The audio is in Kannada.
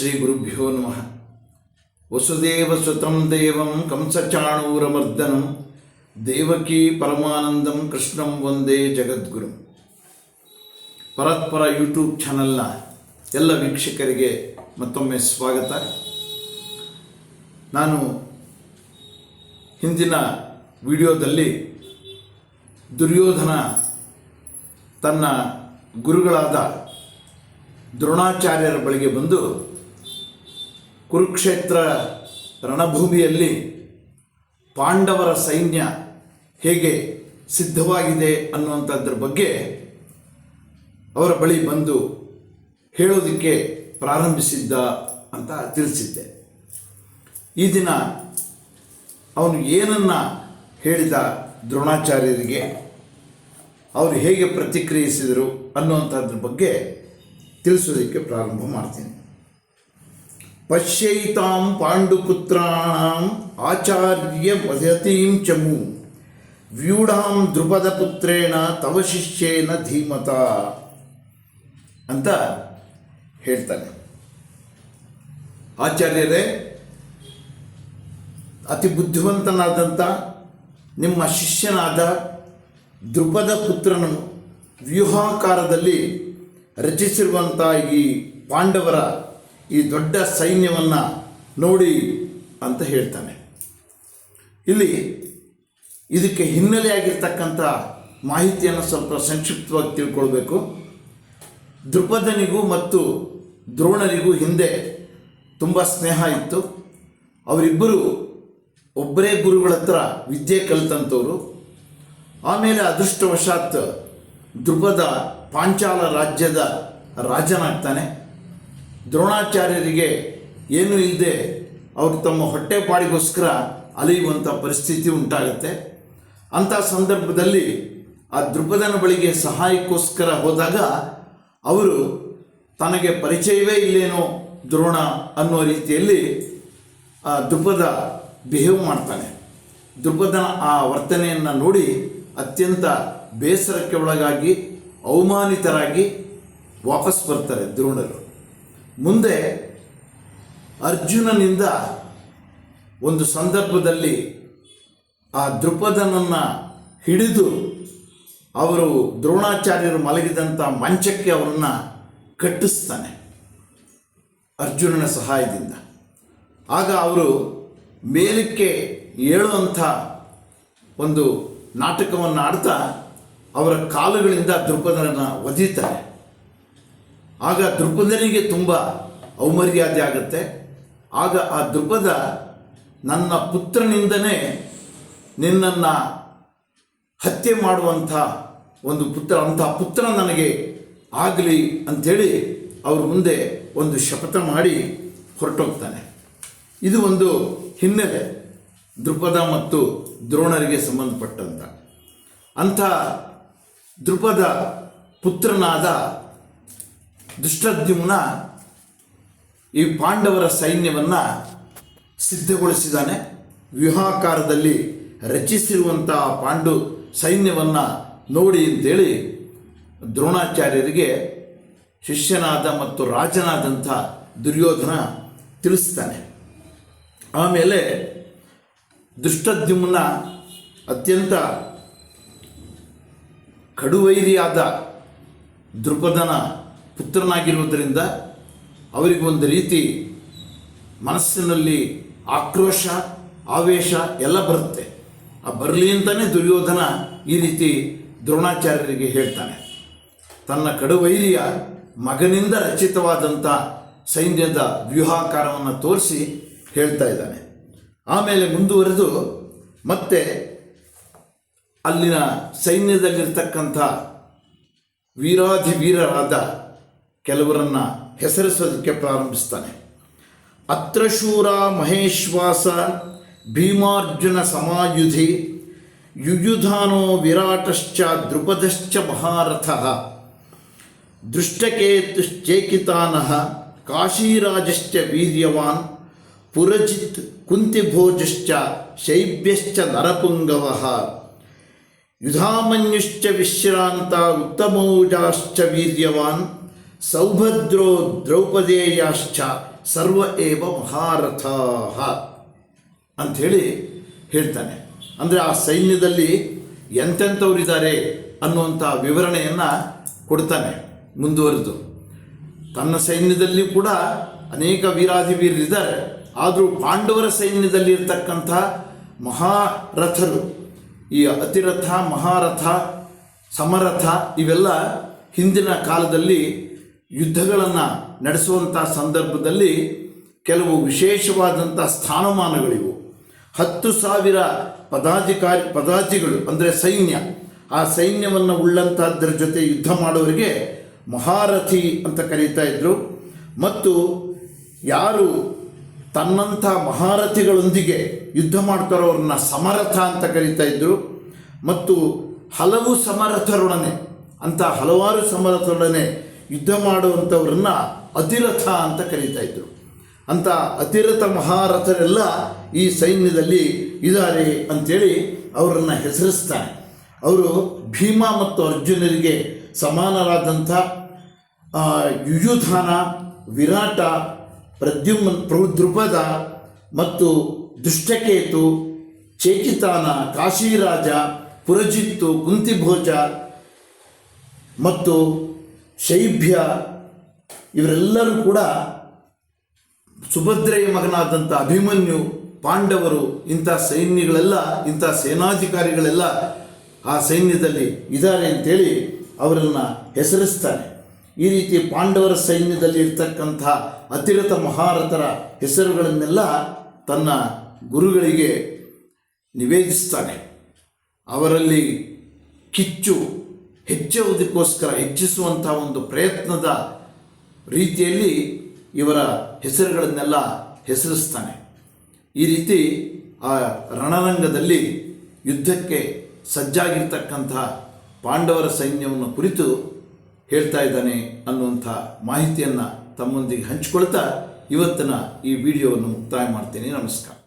ಶ್ರೀ ಗುರುಭ್ಯೋ ನಮಃ. ವಸುದೇವ ಸುತಂ ದೇವಂ ಕಂಸಚಾಣೂರಮರ್ದನಂ ದೇವಕಿ ಪರಮಾನಂದಂ ಕೃಷ್ಣಂ ವಂದೇ ಜಗದ್ಗುರು. ಪರತ್ಪರ ಯೂಟ್ಯೂಬ್ ಚಾನಲ್ನ ಎಲ್ಲ ವೀಕ್ಷಕರಿಗೆ ಮತ್ತೊಮ್ಮೆ ಸ್ವಾಗತ. ನಾನು ಹಿಂದಿನ ವಿಡಿಯೋದಲ್ಲಿ ದುರ್ಯೋಧನ ತನ್ನ ಗುರುಗಳಾದ ದ್ರೋಣಾಚಾರ್ಯರ ಬಳಿಗೆ ಬಂದು ಕುರುಕ್ಷೇತ್ರ ರಣಭೂಮಿಯಲ್ಲಿ ಪಾಂಡವರ ಸೈನ್ಯ ಹೇಗೆ ಸಿದ್ಧವಾಗಿದೆ ಅನ್ನುವಂಥದ್ರ ಬಗ್ಗೆ ಅವರ ಬಳಿ ಬಂದು ಹೇಳೋದಕ್ಕೆ ಪ್ರಾರಂಭಿಸಿದ್ದ ಅಂತ ತಿಳಿಸಿದ್ದೆ. ಈ ದಿನ ಅವನು ಏನನ್ನ ಹೇಳಿದ ದ್ರೋಣಾಚಾರ್ಯರಿಗೆ, ಅವರು ಹೇಗೆ ಪ್ರತಿಕ್ರಿಯಿಸಿದರು ಅನ್ನುವಂಥದ್ರ ಬಗ್ಗೆ ತಿಳಿಸೋದಕ್ಕೆ ಪ್ರಾರಂಭ ಮಾಡ್ತೀನಿ. ಪಶ್ಯೈತಾಂ ಪಾಂಡುಪುತ್ರಾಣಾಂ ಆಚಾರ್ಯ ವಸತೀಂ ಚಮು ವ್ಯೂಢಾಂ ದ್ರುಪದ ಪುತ್ರೇಣ ತವ ಶಿಷ್ಯೇನ ಧೀಮತ ಅಂತ ಹೇಳ್ತಾನೆ। ಆಚಾರ್ಯರೇ, ಅತಿ ಬುದ್ಧಿವಂತನಾದಂಥ ನಿಮ್ಮ ಶಿಷ್ಯನಾದ ದ್ರುಪದ ಪುತ್ರನು ವ್ಯೂಹಾಕಾರದಲ್ಲಿ ರಚಿಸಿರುವಂಥ ಈ ಪಾಂಡವರ ಈ ದೊಡ್ಡ ಸೈನ್ಯವನ್ನು ನೋಡಿ ಅಂತ ಹೇಳ್ತಾನೆ. ಇಲ್ಲಿ ಇದಕ್ಕೆ ಹಿನ್ನೆಲೆಯಾಗಿರ್ತಕ್ಕಂಥ ಮಾಹಿತಿಯನ್ನು ಸ್ವಲ್ಪ ಸಂಕ್ಷಿಪ್ತವಾಗಿ ತಿಳ್ಕೊಳ್ಬೇಕು. ದೃಪದನಿಗೂ ಮತ್ತು ದ್ರೋಣರಿಗೂ ಹಿಂದೆ ತುಂಬ ಸ್ನೇಹ ಇತ್ತು. ಅವರಿಬ್ಬರು ಒಬ್ಬರೇ ಗುರುಗಳ ಹತ್ರ ವಿದ್ಯೆ ಕಲಿತಂಥವ್ರು. ಆಮೇಲೆ ಅದೃಷ್ಟವಶಾತ್ ದೃಪದ ಪಾಂಚಾಲ ರಾಜ್ಯದ ರಾಜನಾಗ್ತಾನೆ. ದ್ರೋಣಾಚಾರ್ಯರಿಗೆ ಏನೂ ಇಲ್ಲದೆ ಅವರು ತಮ್ಮ ಹೊಟ್ಟೆಪಾಡಿಗೋಸ್ಕರ ಅಲಿಯುವಂಥ ಪರಿಸ್ಥಿತಿ ಉಂಟಾಗುತ್ತೆ. ಅಂಥ ಸಂದರ್ಭದಲ್ಲಿ ಆ ದೃಪದನ ಬಳಿಗೆ ಸಹಾಯಕ್ಕೋಸ್ಕರ ಹೋದಾಗ ಅವರು, ತನಗೆ ಪರಿಚಯವೇ ಇಲ್ಲೇನೋ ದ್ರೋಣ ಅನ್ನೋ ರೀತಿಯಲ್ಲಿ ಆ ದೃಪದ ಬಿಹೇವ್ ಮಾಡ್ತಾನೆ. ದೃಪದನ ಆ ವರ್ತನೆಯನ್ನು ನೋಡಿ ಅತ್ಯಂತ ಬೇಸರಕ್ಕೆ ಒಳಗಾಗಿ ಅವಮಾನಿತರಾಗಿ ವಾಪಸ್ ಬರ್ತಾರೆ ದ್ರೋಣರು. ಮುಂದೆ ಅರ್ಜುನನಿಂದ ಒಂದು ಸಂದರ್ಭದಲ್ಲಿ ಆ ದೃಪದನನ್ನು ಹಿಡಿದು ಅವರು ದ್ರೋಣಾಚಾರ್ಯರು ಮಲಗಿದಂಥ ಮಂಚಕ್ಕೆ ಅವರನ್ನು ಕಟ್ಟಿಸ್ತಾನೆ ಅರ್ಜುನನ ಸಹಾಯದಿಂದ. ಆಗ ಅವರು ಮೇಲಕ್ಕೆ ಏಳುವಂಥ ಒಂದು ನಾಟಕವನ್ನು ಆಡ್ತಾ ಅವರ ಕಾಲುಗಳಿಂದ ದೃಪದನನ್ನು ಒದೀತಾರೆ ಆಗ ದೃಪದನಿಗೆ ತುಂಬ ಅವಮರ್ಯಾದೆ ಆಗುತ್ತೆ. ಆಗ ಆ ದೃಪದ ನನ್ನ ಪುತ್ರನಿಂದನೇ ನಿನ್ನನ್ನು ಹತ್ಯೆ ಮಾಡುವಂಥ ಒಂದು ಪುತ್ರ, ಅಂಥ ಪುತ್ರ ನನಗೆ ಆಗಲಿ ಅಂಥೇಳಿ ಅವ್ರ ಮುಂದೆ ಒಂದು ಶಪಥ ಮಾಡಿ ಹೊರಟೋಗ್ತಾನೆ. ಇದು ಒಂದು ಹಿನ್ನೆಲೆ ದೃಪದ ಮತ್ತು ದ್ರೋಣರಿಗೆ ಸಂಬಂಧಪಟ್ಟಂಥ ಅಂಥ ದೃಪದ ಪುತ್ರನಾದ ದುಷ್ಟದ್ಯುಮ್ನ ಈ ಪಾಂಡವರ ಸೈನ್ಯವನ್ನು ಸಿದ್ಧಗೊಳಿಸಿದ್ದಾನೆ. ವ್ಯೂಹಾಕಾರದಲ್ಲಿ ರಚಿಸಿರುವಂಥ ಪಾಂಡು ಸೈನ್ಯವನ್ನು ನೋಡಿ ಅಂತೇಳಿ ದ್ರೋಣಾಚಾರ್ಯರಿಗೆ ಶಿಷ್ಯನಾದ ಮತ್ತು ರಾಜನಾದಂಥ ದುರ್ಯೋಧನ ತಿಳಿಸ್ತಾನೆ. ಆಮೇಲೆ ದುಷ್ಟದ್ಯುಮ್ನ ಅತ್ಯಂತ ಕಡುವೈರಿಯಾದ ದೃಪದನ ಪುತ್ರನಾಗಿರುವುದರಿಂದ ಅವರಿಗೊಂದು ರೀತಿ ಮನಸ್ಸಿನಲ್ಲಿ ಆಕ್ರೋಶ, ಆವೇಶ ಎಲ್ಲ ಬರುತ್ತೆ. ಆ ಬರಲಿ ಅಂತಲೇ ದುರ್ಯೋಧನ ಈ ರೀತಿ ದ್ರೋಣಾಚಾರ್ಯರಿಗೆ ಹೇಳ್ತಾನೆ. ತನ್ನ ಕಡುವೈರಿಯ ಮಗನಿಂದ ರಚಿತವಾದಂಥ ಸೈನ್ಯದ ವ್ಯೂಹಾಕಾರವನ್ನು ತೋರಿಸಿ ಹೇಳ್ತಾ ಇದ್ದಾನೆ. ಆಮೇಲೆ ಮುಂದುವರೆದು ಮತ್ತೆ ಅಲ್ಲಿನ ಸೈನ್ಯದಲ್ಲಿರ್ತಕ್ಕಂಥ ವೀರಾಧಿ ವೀರರಾದ ಕೆಲವರನ್ನು ಹೆಸರಿಸೋದಕ್ಕೆ ಪ್ರಾರಂಭಿಸ್ತಾನೆ ಅತ್ರಶೂರ ಮಹೇಶ್ವಾಸ ಭೀಮಾರ್ಜುನ ಸಮಾಯುಧಿ ಯುಯುಧಾನೋ ವಿರಾಟಶ್ಚ ದೃಪದಶ್ಚ ಮಹಾರಥ ದೃಷ್ಟಕೇತುಶ್ಚೇಕಿತಾನಃ ಕಾಶೀರಾಜಶ್ಚ ವೀರ್ಯವಾನ್ ಪುರಜಿತ್ ಕುಂತಿಭೋಜಶ್ಚ ಶೈಬ್ಯಶ್ಚ ನರಪುಂಗವಃ ಯುಧಾಮನ್ಯುಶ್ಚ ವಿಶ್ರಾಂತ ಉತ್ತಮೌಜಾಶ್ಚ ವೀರ್ಯವಾನ್ ಸೌಭದ್ರೋ ದ್ರೌಪದೇಯಾಶ್ಚ ಸರ್ವ ಏವ ಮಹಾರಥ ಅಂಥೇಳಿ ಹೇಳ್ತಾನೆ. ಅಂದರೆ ಆ ಸೈನ್ಯದಲ್ಲಿ ಎಂತೆಂಥವರಿದ್ದಾರೆ ಅನ್ನುವಂಥ ವಿವರಣೆಯನ್ನು ಕೊಡ್ತಾನೆ ಮುಂದುವರೆದು. ತನ್ನ ಸೈನ್ಯದಲ್ಲಿ ಕೂಡ ಅನೇಕ ವೀರಾಧಿವೀರರಿದ್ದಾರೆ. ಆದರೂ ಪಾಂಡವರ ಸೈನ್ಯದಲ್ಲಿ ಇರ್ತಕ್ಕಂಥ ಮಹಾರಥರು, ಈ ಅತಿರಥ ಮಹಾರಥ, ಸಮರಥ ಇವೆಲ್ಲ ಹಿಂದಿನ ಕಾಲದಲ್ಲಿ ಯುದ್ಧಗಳನ್ನು ನಡೆಸುವಂಥ ಸಂದರ್ಭದಲ್ಲಿ ಕೆಲವು ವಿಶೇಷವಾದಂಥ ಸ್ಥಾನಮಾನಗಳಿವು. ಹತ್ತು ಸಾವಿರ ಪದಾಧಿಕಾರಿ ಪದಾಧಿಗಳು ಅಂದರೆ ಸೈನ್ಯ, ಆ ಸೈನ್ಯವನ್ನು ಉಳ್ಳಂಥದ್ದರ ಜೊತೆ ಯುದ್ಧ ಮಾಡೋರಿಗೆ ಮಹಾರಥಿ ಅಂತ ಕರೀತಾ ಇದ್ದರು ಮತ್ತು ಯಾರು ತನ್ನಂಥ ಮಹಾರಥಿಗಳೊಂದಿಗೆ ಯುದ್ಧ ಮಾಡ್ತಾರೋ ಅವ್ರನ್ನ ಸಮರಥ ಅಂತ ಕರೀತಾ ಇದ್ದರು ಮತ್ತು ಹಲವು ಸಮರಥರೊಡನೆ, ಅಂತ ಹಲವಾರು ಸಮರಥರೊಡನೆ ಯುದ್ಧ ಮಾಡುವಂಥವ್ರನ್ನ ಅತಿರಥ ಅಂತ ಕರೀತಾ ಇದ್ರು. ಅಂತ ಅತಿರಥ ಮಹಾರಥರೆಲ್ಲ ಈ ಸೈನ್ಯದಲ್ಲಿ ಇದ್ದಾರೆ ಅಂಥೇಳಿ ಅವರನ್ನು ಹೆಸರಿಸ್ತಾನೆ ಅವರು ಭೀಮ ಮತ್ತು ಅರ್ಜುನರಿಗೆ ಸಮಾನರಾದಂಥ ಯುಯುಧಾನ, ವಿರಾಟ, ಪ್ರದ್ಯುಮ್ನ ಪ್ರದ್ರುಪದ ಮತ್ತು ದುಷ್ಟಕೇತು, ಚೇಕಿತಾನ, ಕಾಶಿರಾಜ, ಪುರಜಿತ್ತು, ಕುಂತಿಭೋಜ ಮತ್ತು ಶೈಭ್ಯ, ಇವರೆಲ್ಲರೂ ಕೂಡ ಸುಭದ್ರೆಯ ಮಗನಾದಂಥ ಅಭಿಮನ್ಯು, ಪಾಂಡವರು, ಇಂಥ ಸೈನ್ಯಗಳೆಲ್ಲ, ಇಂಥ ಸೇನಾಧಿಕಾರಿಗಳೆಲ್ಲ ಆ ಸೈನ್ಯದಲ್ಲಿ ಇದ್ದಾರೆ ಅಂತೇಳಿ ಅವರನ್ನು ಹೆಸರಿಸ್ತಾನೆ ಈ ರೀತಿ ಪಾಂಡವರ ಸೈನ್ಯದಲ್ಲಿ ಇರ್ತಕ್ಕಂಥ ಅತಿರಥ ಮಹಾರಥರ ಹೆಸರುಗಳನ್ನೆಲ್ಲ ತನ್ನ ಗುರುಗಳಿಗೆ ನಿವೇದಿಸ್ತಾನೆ. ಅವರಲ್ಲಿ ಕಿಚ್ಚು ಹೆಚ್ಚುವುದಕ್ಕೋಸ್ಕರ ಹೆಚ್ಚಿಸುವಂಥ ಒಂದು ಪ್ರಯತ್ನದ ರೀತಿಯಲ್ಲಿ ಇವರ ಹೆಸರುಗಳನ್ನೆಲ್ಲ ಹೆಸರಿಸ್ತಾನೆ. ಈ ರೀತಿ ಆ ರಣರಂಗದಲ್ಲಿ ಯುದ್ಧಕ್ಕೆ ಸಜ್ಜಾಗಿರ್ತಕ್ಕಂಥ ಪಾಂಡವರ ಸೈನ್ಯವನ್ನು ಕುರಿತು ಹೇಳ್ತಾ ಇದ್ದಾನೆ ಅನ್ನುವಂಥ ಮಾಹಿತಿಯನ್ನು ತಮ್ಮೊಂದಿಗೆ ಹಂಚಿಕೊಳ್ತಾ ಇವತ್ತಿನ ಈ ವಿಡಿಯೋವನ್ನು ಮುಕ್ತಾಯ ಮಾಡ್ತೀನಿ. ನಮಸ್ಕಾರ.